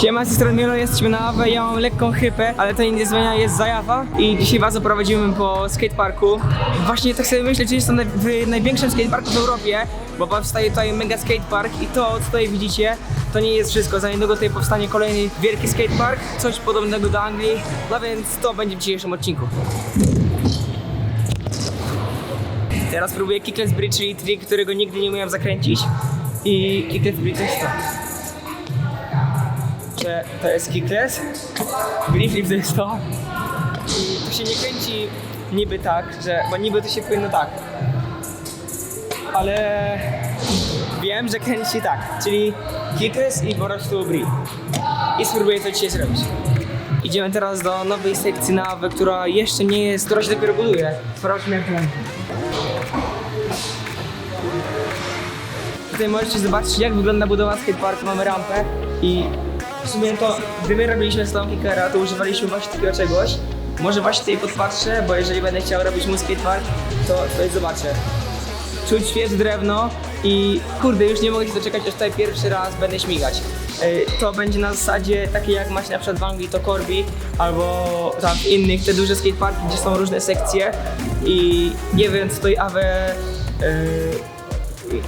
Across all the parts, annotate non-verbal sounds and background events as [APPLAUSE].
Siema, z strony jesteśmy na AWE, ja mam lekką chrypę, ale to nie zmienia, jest zajawa i dzisiaj was oprowadzimy po skateparku. Właśnie tak sobie myślę, czy jest to naj, w największym skateparku w Europie, bo powstaje tutaj mega skatepark i to, co tutaj widzicie, to nie jest wszystko. Za niedługo tutaj powstanie kolejny wielki skatepark, coś podobnego do Anglii, no więc to będzie w dzisiejszym odcinku. Teraz próbuję kickless bridge, czyli trik, którego nigdy nie umiałem zakręcić i kickless bridge jest to że to jest kickless, green flip to jest to i to się nie kręci niby tak, że, bo niby to się powinno tak, ale wiem, że kręci się tak, czyli kickless i po prostu brie i spróbuję to dzisiaj zrobić. Idziemy teraz do nowej sekcji nawy, która jeszcze nie jest, która się dopiero buduje. Sprawdźmy jak to będzie. Tutaj możecie zobaczyć jak wygląda budowa skateparku, mamy rampę i w sumie to, gdy my robiliśmy Stone Kickera, to używaliśmy właśnie takiego czegoś. Może właśnie tutaj podpatrzę, bo jeżeli będę chciał robić mój skatepark, to tutaj zobaczę. Czuć świeże drewno i kurde, już nie mogę się doczekać, aż tutaj pierwszy raz będę śmigać. Yy, To będzie na zasadzie takiej jak macie na przykład w Anglii to Corby albo tam w innych te duże skateparki, gdzie są różne sekcje i nie wiem co tutaj Awe yy,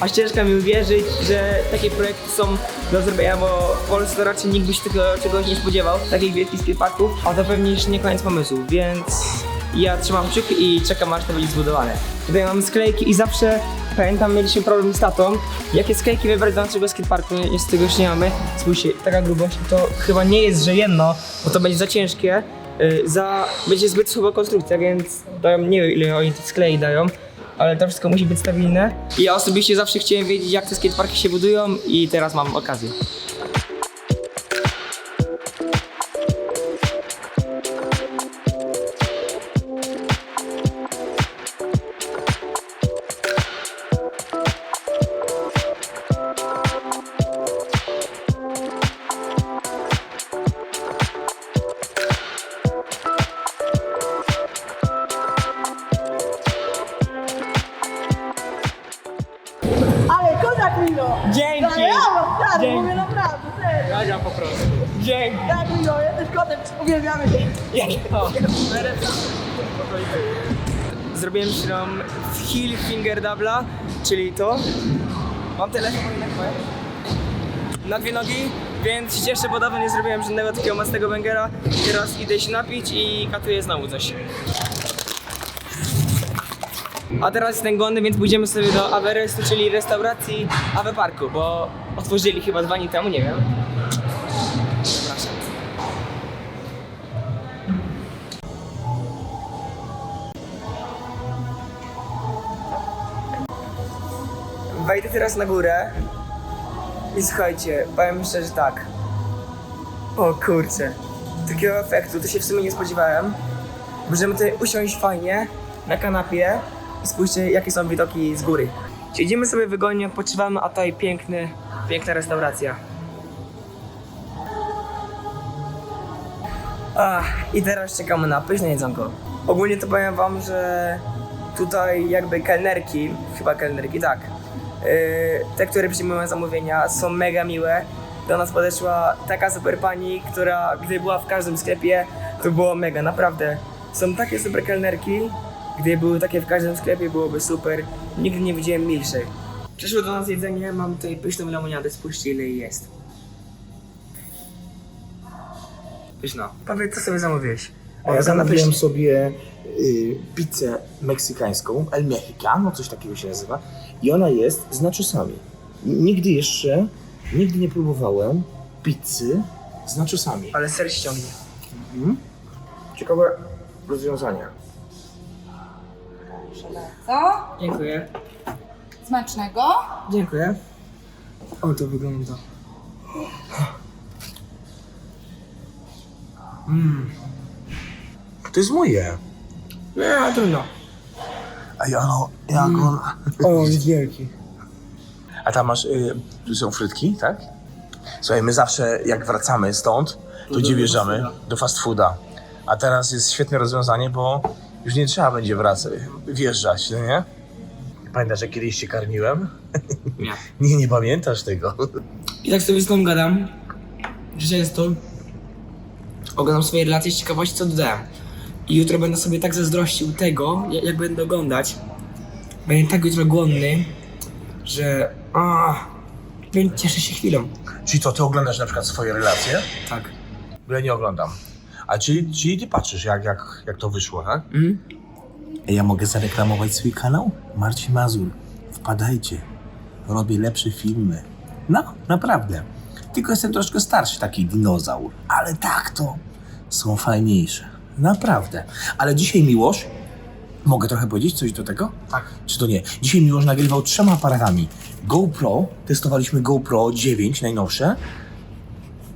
a [LAUGHS] ciężko mi uwierzyć, że takie projekty są do zrobienia, bo w Polsce raczej nikt by się tego czegoś nie spodziewał, takich wielkich skateparków, a to pewnie jeszcze nie koniec pomysłu, więc ja trzymam kciuki i czekam aż to będzie zbudowane. Tutaj mamy sklejki i zawsze, pamiętam, mieliśmy problem z tatą, jakie sklejki wybrać do naszego skateparku, niestety tego już nie mamy. Spójrzcie, taka grubość, to chyba nie jest, że jedno, bo to będzie za ciężkie, y, za, będzie zbyt słaba konstrukcja, więc dają, nie wiem ile oni tych sklei dają, ale to wszystko musi być stabilne. Ja osobiście zawsze chciałem wiedzieć, jak te skateparki się budują i teraz mam okazję. Prostu. Dzięki! Tak Milo, jesteś kotem, uwielbiamy cię. O. Zrobiłem śrom w heel finger double'a, czyli to. Mam telefon na twoje. Na dwie nogi, więc się cieszę, bo dawno nie zrobiłem żadnego takiego mocnego bangera. Teraz idę się napić i katuję znowu coś. A teraz jestem głodny, więc pójdziemy sobie do Averestu, czyli restauracji Ave Parku, bo otworzyli chyba dwa dni temu, nie wiem. Wejdę teraz na górę i słuchajcie, powiem szczerze tak. O kurczę, takiego efektu to się w sumie nie spodziewałem. Możemy tutaj usiąść fajnie na kanapie i spójrzcie jakie są widoki z góry. Siedzimy sobie wygodnie, odpoczywamy, a tutaj piękny, piękna restauracja. Ach, I teraz czekamy na pyszne jedzonko. Ogólnie to powiem wam, że tutaj jakby kelnerki, chyba kelnerki, tak, te, które przyjmują zamówienia są mega miłe. Do nas podeszła taka super pani, która gdy była w każdym sklepie, to było mega, naprawdę. Są takie super kelnerki, gdy były takie w każdym sklepie, byłoby super. Nigdy nie widziałem milszej. Przyszło do nas jedzenie, mam tutaj pyszną lemoniadę, spójrzcie ile jest. Pyszna. Powiedz, co sobie zamówiłeś? A ja pysznie. sobie y, pizzę meksykańską, El Mexicano, coś takiego się nazywa. I ona jest z nachosami. Nigdy jeszcze, nigdy nie próbowałem pizzy z nachosami. Ale ser ściągnie. Mhm. Ciekawe rozwiązania. Co? Dziękuję. Smacznego? Dziękuję. O, to wygląda. To jest moje. Nie, trudno. A ja no, jak on... O, jest wielki. A tam masz, y, tu są frytki, tak? Słuchaj, my zawsze jak wracamy stąd, to gdzie wjeżdżamy? Do fast fooda. A teraz jest świetne rozwiązanie, bo już nie trzeba będzie wracać, wjeżdżać, no nie? Pamiętasz, jak kiedyś się karmiłem? Nie. [LAUGHS] Nie, nie pamiętasz tego. I tak sobie z tą gadam. że często oglądam swoje relacje z ciekawości, co dodałem. I jutro będę sobie tak zazdrościł tego, jak, jak będę oglądać. Będę tak jutro głodny, że a, będę cieszę się chwilą. Czyli to ty oglądasz na przykład swoje relacje? Tak. Bo ja nie oglądam. A czyli, czyli ty patrzysz, jak, jak, jak to wyszło, tak? Mhm. Ja mogę zareklamować swój kanał? Marcin Mazur. Wpadajcie. Robię lepsze filmy. No, naprawdę. Tylko jestem troszkę starszy, taki dinozaur. Ale tak to są fajniejsze. Naprawdę. Ale dzisiaj Miłosz, mogę trochę powiedzieć coś do tego? Tak. Czy to nie? Dzisiaj Miłosz nagrywał trzema aparatami. GoPro, testowaliśmy GoPro 9 najnowsze,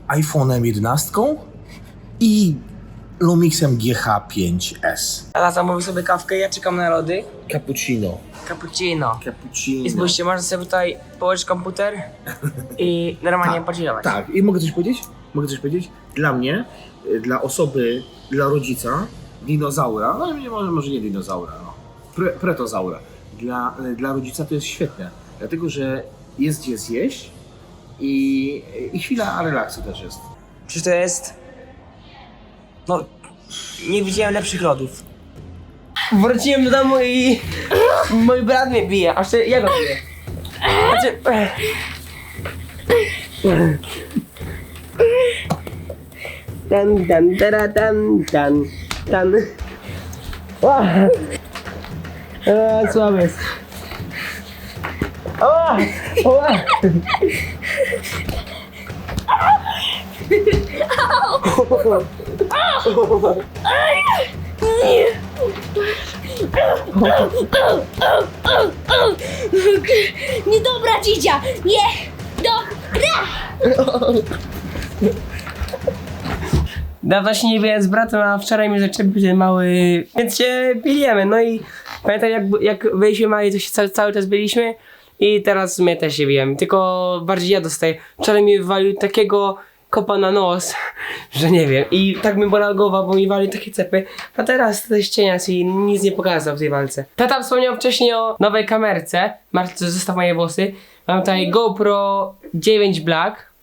iPhone'em 11 i Lumixem GH5S. Ala zamówił sobie kawkę, ja czekam na lody. Cappuccino. Cappuccino. Cappuccino. I spójrzcie, można sobie tutaj położyć komputer i normalnie pochillować. Tak, i mogę coś powiedzieć? Mogę coś powiedzieć? Dla mnie, y, dla osoby, dla rodzica, dinozaura, no nie, może, może nie dinozaura, no, pre, pretozaura, dla, y, dla rodzica to jest świetne, dlatego że jest gdzie zjeść i, i chwila relaksu też jest. Przecież to jest... No, nie widziałem lepszych lodów. Wróciłem do domu i [LAUGHS] mój brat mnie bije, aż ja go biję. Znaczy... [LAUGHS] Tan, tan, tara, tan, tan, tan. Ah. Eee, słaby jest. Ała! Ała! Niedobra dzidzia! Nie! Dobra! Dawno się nie wiem z bratem, a wczoraj mi zaczepił ten mały, więc się bijemy. No i pamiętam jak, jak byliśmy mali, to się cały, cały czas byliśmy i teraz my też się bijemy. Tylko bardziej ja dostaję. Wczoraj mi wywalił takiego kopa na nos, [LAUGHS] że nie wiem. I tak mi bolała głowa, bo mi walił takie cepy. A teraz to jest cienias i nic nie pokazał w tej walce. Tata wspomniał wcześniej o nowej kamerce. Marta, zostaw moje włosy. Mam tutaj GoPro 9 Black.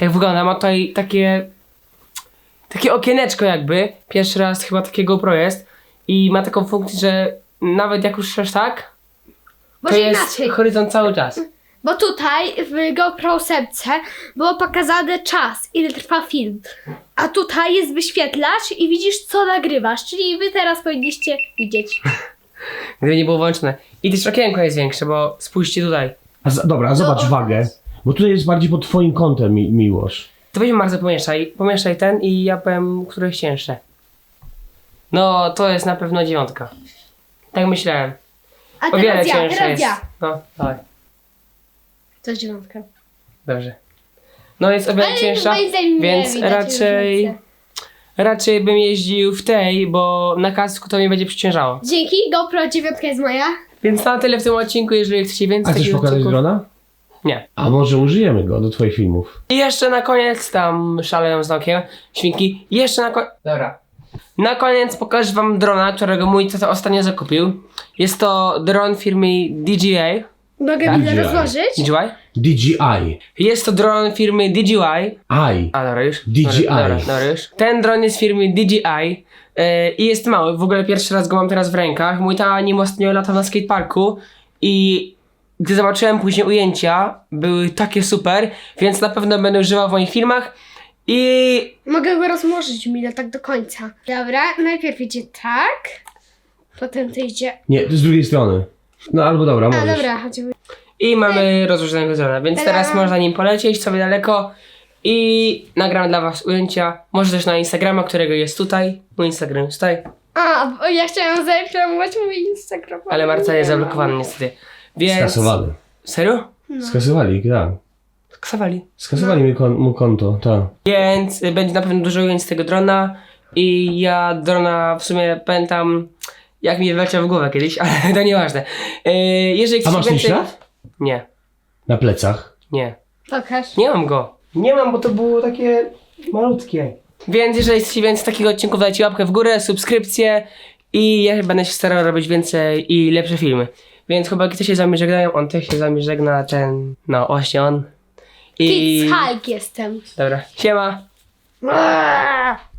Tak wygląda, ma tutaj takie takie okieneczko jakby. Pierwszy raz chyba takie GoPro jest. I ma taką funkcję, że nawet jak już tak, to Może jest inaczej. horyzont cały czas. [LAUGHS] Bo tutaj w GoPro 7 było pokazany czas, ile trwa film. A tutaj jest wyświetlacz i widzisz, co nagrywasz. Czyli wy teraz powinniście widzieć. [LAUGHS] Gdyby nie było włączone. I też okienko jest większe, bo spójrzcie tutaj. A z, dobra, a zobacz No, wagę. Bo tutaj jest bardziej pod twoim kątem, mi, Miłosz. To weźmy bardzo pomieszaj. Pomieszaj ten i ja powiem, które jest cięższe. No, to jest na pewno dziewiątka. Tak myślałem. A O wiele teraz ja, cięższe teraz jest. ja. No, dawaj. To jest dziewiątka. Dobrze. No jest o wiele cięższa, moim zdaniem nie więc widać raczej... różnicy. Raczej bym jeździł w tej, bo na kasku to mnie będzie przyciężało. Dzięki, GoPro 9 jest moja. Więc na tyle w tym odcinku, jeżeli chcecie więcej A chcesz takich pokazać odcinków. drona? Nie. A może użyjemy go do twoich filmów? I jeszcze na koniec tam szaleją z okiem świnki. Jeszcze na koniec. Dobra. Na koniec pokażę wam drona, którego mój tata ostatnio zakupił. Jest to dron firmy DJI. Mogę Tak? mi DJI. rozłożyć? DJI? DJI. Jest to dron firmy DJI. I. A dobra już. DJI. Dobra, dobra, dobra już. Ten dron jest firmy DJI. Yy, I jest mały, w ogóle pierwszy raz go mam teraz w rękach. Mój tata nim ostatnio latał na skateparku i gdy zobaczyłem później ujęcia, były takie super, więc na pewno będę używał w moich filmach. I Mogę go rozłożyć Mila tak do końca. Dobra, najpierw idzie tak. Potem to idzie. Nie, to z drugiej strony. No albo dobra, A możesz. dobra, chodźmy. I mamy rozłożonego drona, więc teraz można nim polecieć sobie daleko i nagram dla was ujęcia. Może też na Instagrama, którego jest tutaj. Mój Instagram jest tutaj, A, bo ja chciałam zareklamować mój Instagram. ale Marca jest zablokowany niestety. Więc... Skasowany. Serio? Skasowali, tak. Skasowali. Skasowali mi, kon, mu konto, tak. Więc y, będzie na pewno dużo ujęć z tego drona i ja drona w sumie pamiętam jak mi wyleciał w głowę kiedyś, [LAUGHS] ale to nieważne. Yy, jeżeli A masz więcej... ślad? Nie, Na plecach. nie. Pokaż. Nie mam go. Nie mam, bo to było takie malutkie. Więc jeżeli chcecie więcej takich odcinków, dajcie łapkę w górę, subskrypcję i ja będę się starał robić więcej i lepsze filmy. Więc chłopaki też się z żegnają, on też się z wami żegna, ten, no właśnie on. I... Hike jestem. Dobra, siema. Eee.